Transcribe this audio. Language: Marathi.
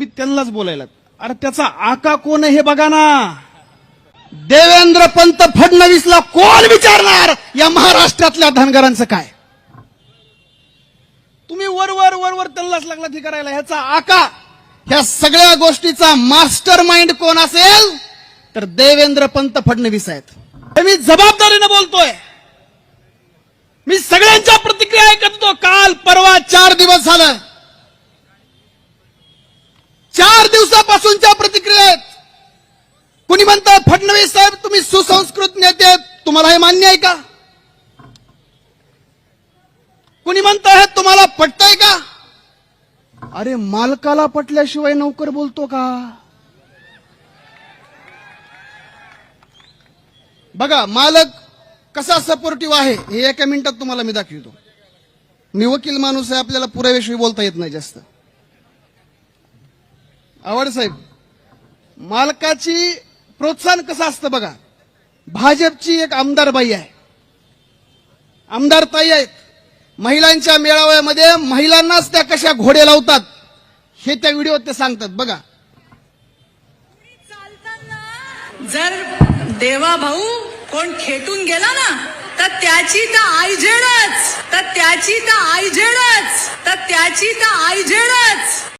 तुम्ही त्यांनाच बोलायला. अरे त्याचा आका कोण आहे हे बघा ना. देवेंद्र पंत फडणवीसला कोण विचारणार? या महाराष्ट्रातल्या धनगरांचं काय? तुम्ही वर वर वर वर त्यांनाच लागला ती करायला. ह्याचा आका ह्या सगळ्या गोष्टीचा मास्टर माइंड कोण असेल? तर देवेंद्र पंत फडणवीस आहेत. मी जबाबदारीनं बोलतोय. मी सगळ्यांच्या प्रतिक्रिया ऐकत होतो. काल परवा चार दिवस झालं. चार दिवसापासूनच्या प्रतिक्रिया आहेत. कुणी म्हणतात फडणवीस साहेब तुम्ही सुसंस्कृत नेते तुम्हाला हे मान्य आहे का? कुणी म्हणताय तुम्हाला पटतंय का? अरे मालकाला पटल्याशिवाय नोकर बोलतो का? बघा मालक कसा सपोर्टिव्ह आहे हे एका मिनिटात तुम्हाला मी दाखवतो. मी वकील माणूस आहे आपल्याला पुराव्याशिवाय बोलता येत नाही जास्त. आवड साहेब मालकाची प्रोत्साहन कसं असतं बघा? भाजपची एक आमदार बाई आहे. आमदार ताई आहेत. महिलांच्या मेळाव्यामध्ये महिलांनाच त्या कशा घोडे लावतात हे त्या व्हिडिओत ते सांगतात. बघा. जर देवा भाऊ कोण खेटून गेला ना तर त्याची तर आईझेडच तर त्याची तर आईझेडच तर त्याची तर आईझेडच